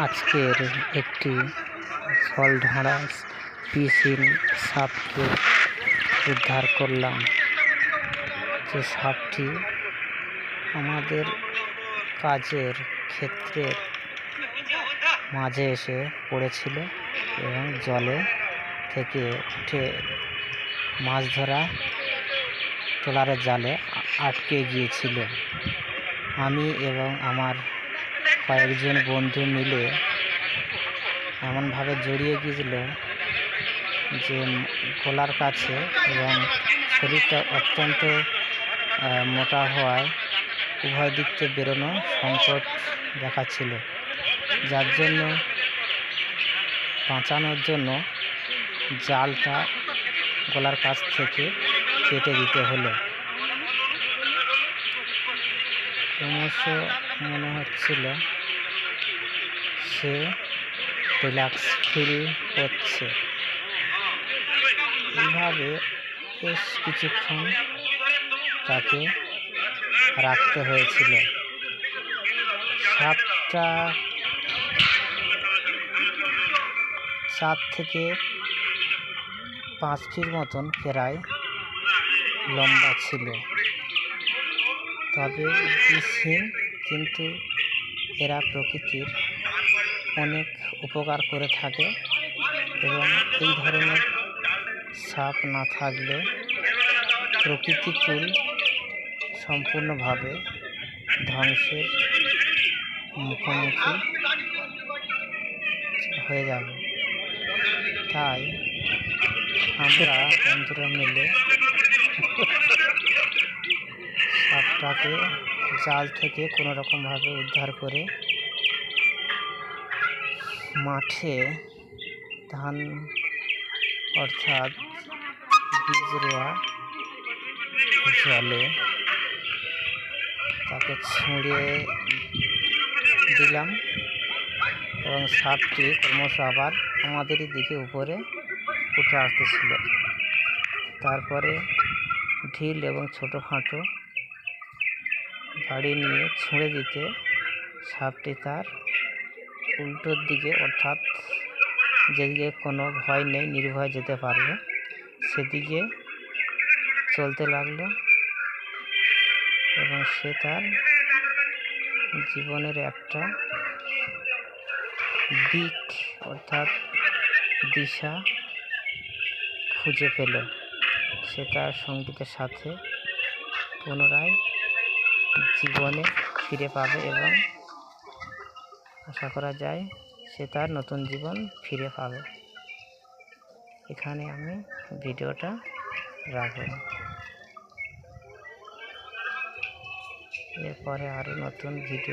আজকের একটি জলঢাড়া পিসিন সাপকে উদ্ধার করলাম। যে সাপটি আমাদের কাজের ক্ষেত্রের মাঝে এসে পড়েছিল এবং জলে থেকে উঠে মাছ ধরা ট্রলারের জালে আটকে গিয়েছিল। আমি এবং আমার কয়েকজন বন্ধু মিলে এমনভাবে জড়িয়ে গিয়েছিল যে গলার কাছে এবং শরীরটা অত্যন্ত মোটা হওয়ায় উভয় দিক থেকে বেরোনো সংকট দেখাচ্ছিল। যার জন্য বাঁচানোর জন্য জালটা গলার কাছ থেকে কেটে দিতে হলো। ক্রমশ মনে হচ্ছিল সে রিল্যাক্স ফিল করছে। এইভাবে বেশ কিছুক্ষণ তাকে রাখতে হয়েছিল। সাতটা চার থেকে পাঁচ ফিট মতন প্রায় লম্বা ছিল। তবে বিষহীন কিন্তু এরা প্রকৃতির অনেক উপকার করে থাকে এবং এই ধরনের সাপ না থাকলে প্রকৃতিকুল সম্পূর্ণভাবে ধ্বংসের মুখোমুখি হয়ে যাবে। তাই আমরা বন্ধুরা মিলে সাপটাকে জাল থেকে কোনো রকমভাবে উদ্ধার করে মাঠে ধান, অর্থাৎ বীজ রোয়া জলে তাকে ছুঁড়ে দিলাম এবং সাপটি ক্রমশ আবার আমাদেরই দিকে উপরে উঠে আসতেছিল। তারপরে ঢিল এবং ছোটোখাটো গাড়ি নিয়ে ছুঁড়ে দিতে সাপটি তার উল্টোর দিকে, অর্থাৎ যেদিকে কোনো ভয় নেই, নির্ভয় যেতে পারবে। সেদিকে চলতে লাগল এবং সে তার জীবনের একটা দিক, অর্থাৎ দিশা খুঁজে পেল। সে তার সঙ্গীতের সাথে পুনরায় জীবনে ফিরে পাবে এবং আশা করা যায় সে তার নতুন জীবন ফিরে পাবে। এখানে আমি ভিডিওটা রাখব। এরপরে আরও নতুন ভিডিও